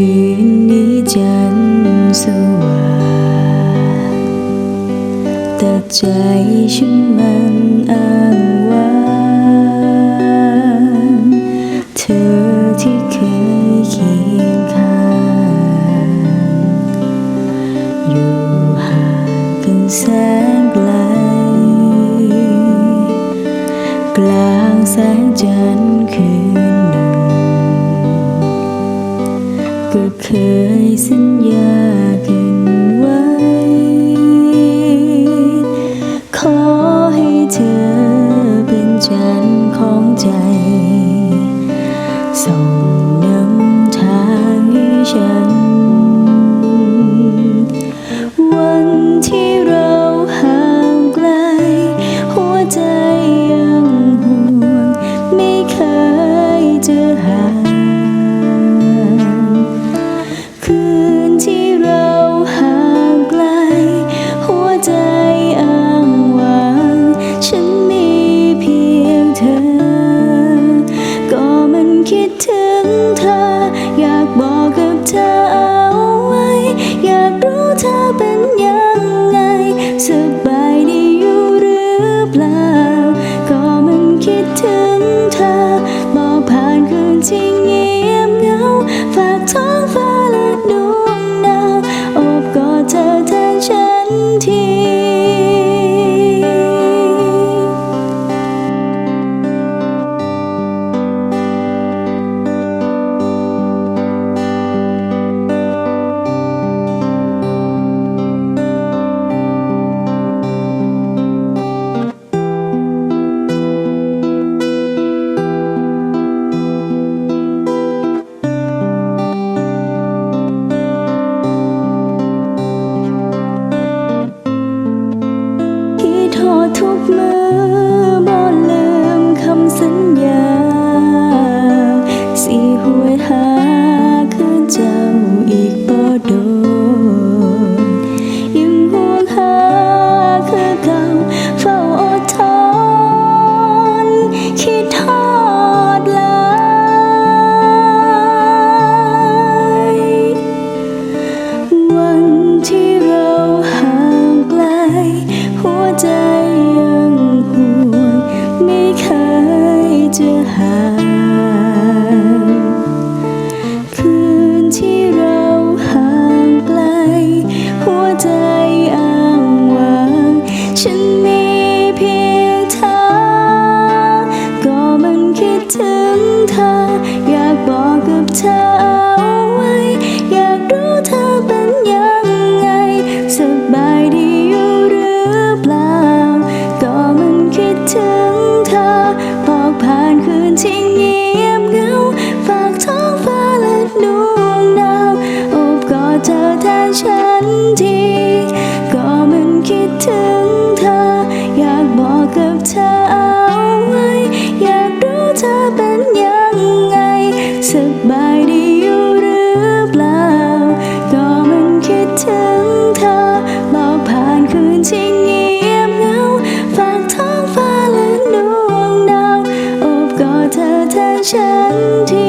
คืนนี้จันทร์สว่างแต่ใจฉันมันอ้างว้างเธอที่เคยเคียงข้างอยู่ห่างกันแสนไกล กลางแสงจันทร์คืน เคยสัญญากันไว้ ขอให้เธอเป็นจันของใจ ส่งนำทางให้ฉัน วันที่เราห่างไกล หัวใจยังห่วง ไม่เคยจอห่าง ดถึงเธอ อยากบอกกับเธอเอาไว้ อยากรู้เธอเป็นยังไงสบายดีอยู่หรือเปล่า ก็มันคิดถึงเธอ บอกผ่านคืนที่เงียบเหงาฝากท้องฟ้า งเธอ อยากบอกกับเธอ สบายดีอยู่หรือเปล่า ก็มันคิดถึงเธอบอกผ่านคืนที่เงียบเหงาฝากท้องฟ้าและดวงดาว อบกอดเธอแทนฉันที